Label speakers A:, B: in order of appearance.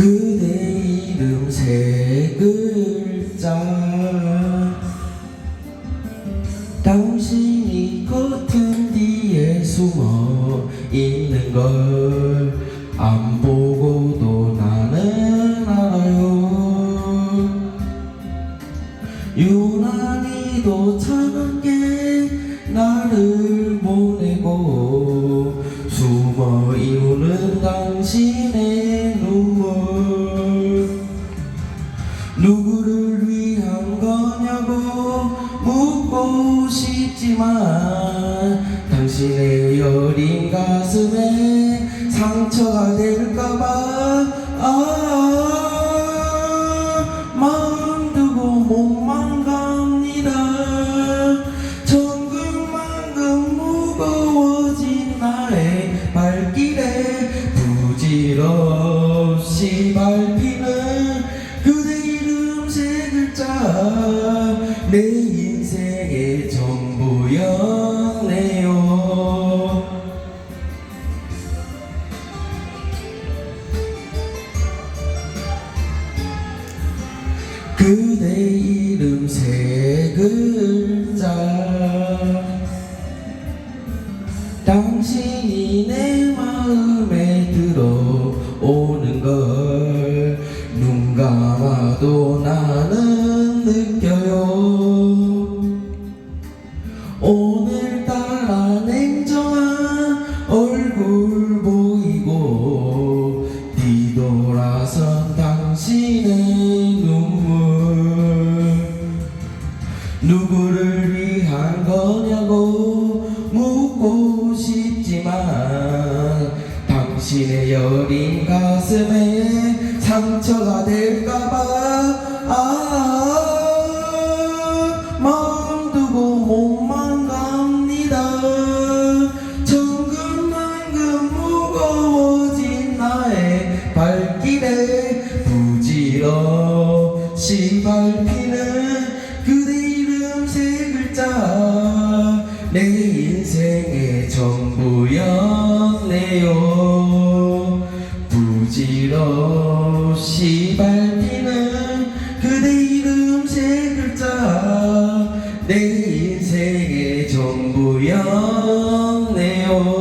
A: 그대 이름 세 글자. 당신이 커튼 뒤에 숨어 있는 걸 안 보고도 나는 알아요. 유난히도 차갑게 나를 보내고 숨어 이우는 당신의 누구를 위한 거냐고 묻고 싶지만 당신의 여린 가슴에 상처가 될까봐 아 마음 두고 몸만 갑니다. 천근만근 무거워진 나의 발길에 부질없이 밟히는 내 인생의 전부였네요. 그대 이름 세 글자. 당신이 내 마음에 들어오는 걸 눈 감아도 나는 느껴요. 오늘따라 냉정한 얼굴 보이고 뒤돌아선 당신의 눈물. 누구를 위한 거냐고 묻고 싶지만 당신의 여린 가슴에 상처가 될까봐 마음 두고 몸만 갑니다. 천근만근 무거워진 나의 발길에 부질없이 밟히는 그대 이름 세 글자. 내 인생의 전부였네요. 밟히는 동부영 내오.